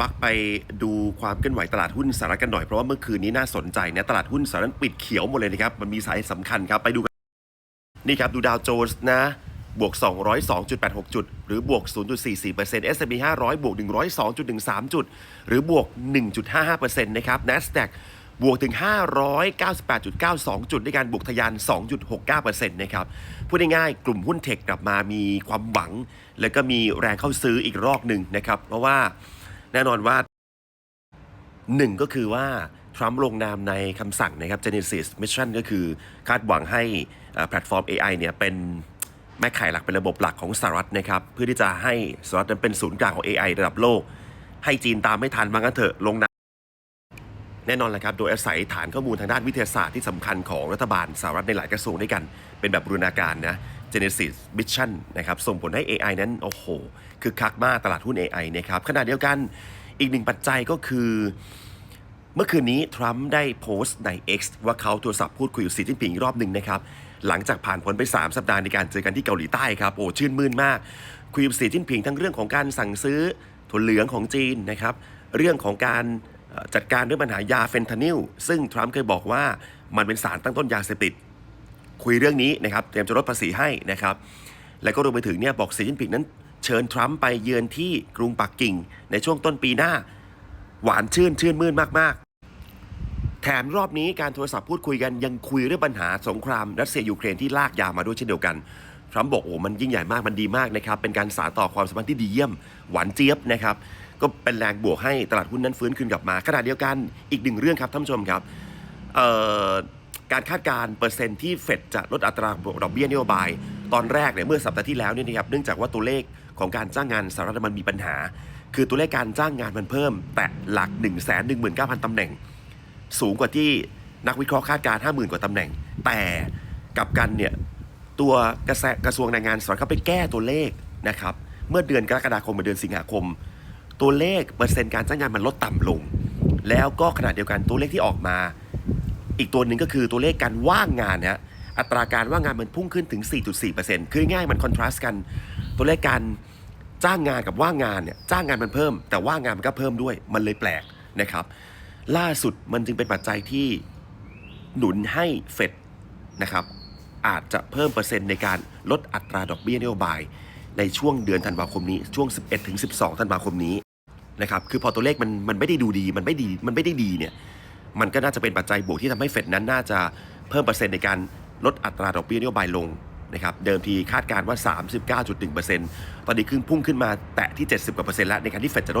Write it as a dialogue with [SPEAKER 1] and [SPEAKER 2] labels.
[SPEAKER 1] วักไปดูความเคลื่อนไหวตลาดหุ้นสหรัฐกันหน่อยเพราะว่าเมื่อคืนนี้น่าสนใจนะตลาดหุ้นสหรัฐปิดเขียวหมดเลยนะครับมันมีสาเหตุสำคัญครับไปดูกันนี่ครับดูดาวโจนส์นะบวก 202.86 จุด หรือบวก 0.44% S&P 500 บวก 102.13 จุด หรือบวก 1.55%นะครับ NASDAQ บวกถึง 598.92 จุดด้วยการบวกทะยาน 2.69%นะครับ พูดง่ายๆ กลุ่มหุ้นเทคกลับมามีความหวัง แล้วก็มีแรงเข้าซื้ออีกรอบหนึ่งนะครับ เพราะว่า แน่นอนว่าหนึ่งก็คือว่าทรัมป์ลงนามในคำสั่งนะครับ Genesis Mission ก็คือคาดหวังให้แพลตฟอร์ม AI เนี่ยเป็นแม่ข่ายหลักเป็นระบบหลักของสหรัฐนะครับ เพื่อที่จะให้สหรัฐนั้นเป็นศูนย์กลางของ AI ระดับโลก ให้จีนตามไม่ทันมางั้นเถอะลงนามแน่นอนแหละครับ โดยอาศัยฐานข้อมูลทางด้านวิทยาศาสตร์ที่สำคัญของรัฐบาลสหรัฐในหลายกระทรวงด้วยกัน เป็นแบบบูรณาการนะ Genesis Mission นะครับส่งผลให้ AI นั้น โอ้โห คือคักมากตลาดหุ้น AI นะครับขณะเดียวกันอีกหนึ่งปัจจัยก็คือ เมื่อคืนนี้ ทรัมป์ได้โพสต์ใน X ว่าเขาโทรศัพท์พูดคุยกับสีจิ้นผิงอีกรอบหนึ่งนะครับ หลังจากผ่านพ้นไป 3 สัปดาห์ในการเจอกันที่เกาหลีใต้ครับ โอ้ชื่นมื่นมาก คุยกับสีจิ้นผิงทั้งเรื่องของการสั่งซื้อถั่วเหลืองของจีนนะครับ เรื่องของการจัดการเรื่องปัญหายาเฟนทานิลซึ่งทรัมป์เคยบอกว่ามันเป็นสารตั้งต้นยาเสพติด คุยเรื่องนี้นะครับเตรียมจะลดภาษีให้นะครับ แล้วก็รวมไปถึงเนี่ยบอกสีจิ้นผิงนั้น เชิญทรัมป์ไปเยือนที่กรุงปักกิ่ง ในช่วงต้นปีหน้า หวานชื่นชื่นมื่นมากๆ แถมรอบนี้การโทรศัพท์พูดคุยกันยังคุยเรื่องปัญหาสงครามรัสเซียยูเครนที่ลากยาวมาด้วยเช่นเดียวกันทรัมป์บอกโอ้มันยิ่งใหญ่มากมันดีมากนะครับ เป็นการสาต่อความสัมพันธ์ที่ดีเยี่ยม หวานเจี๊ยบนะครับ ก็เป็นแรงบวกให้ตลาดหุ้นนั้นฟื้นคืนกลับมาขณะเดียวกันอีกหนึ่งเรื่องครับท่านผู้ชมครับเอ่อ การคาดการณ์เปอร์เซ็นต์ที่เฟดจะลดอัตราดอกเบี้ยนโยบาย ตอนแรกเนี่ยเมื่อสัปดาห์ที่แล้วเนี่ยนะครับเนื่องจากว่าตัวเลขของการจ้างงานสหรัฐมันมีปัญหา คือตัวเลขการจ้างงานมันเพิ่ม แต่หลัก 1 1 9 0 0 0ตำแหน่ง สูงกว่าที่นักวิเคราะห์คาดการณ์50,000 กว่าตำแหน่ง แต่กลับกันเนี่ยตัวกระกระทรวงแรงงานสหรัฐเขาไปแก้ตัวเลขนะครับเมื่อเดือนกรกฎาคมมาเดือนสิงหาคม ตัวเลขเปอร์เซ็นต์การจ้างงานมันลดต่ำลง แล้วก็ขณะเดียวกันตัวเลขที่ออกมา อีกตัวหนึ่งก็คือตัวเลขการว่างงานนะฮะอัตราการว่างงานมันพุ่งขึ้นถึง 4.4%คือง่ายมันคอนทราสต์กัน ตัวเลขการจ้างงานกับว่างงานเนี่ยจ้างงานมันเพิ่ม แต่ว่างงานมันก็เพิ่มด้วยมันเลยแปลกนะครับ ล่าสุดมันจึงเป็นปัจจัยที่หนุนให้เฟดนะครับอาจจะเพิ่มเปอร์เซ็นต์ในการลดอัตราดอกเบี้ยนโยบาย ในช่วงเดือนธันวาคมนี้ช่วง 11-12 ธันวาคมนี้นะครับคือพอตัวเลขมันมันไม่ได้ดูดีมันไม่ดีมันไม่ได้ดีเนี่ย มันก็น่าจะเป็นปัจจัยบวกที่ทำให้เฟดนั้นน่าจะเพิ่มเปอร์เซ็นต์ในการลดอัตราดอกเบี้ยนโยบายลงนะครับเดิมทีคาดการณ์ว่า 39.1%ตอนนี้ขึ้นพุ่งขึ้นมาแตะที่ 70กว่าเปอร์เซ็นต์แล้วในการที่เฟดจะลด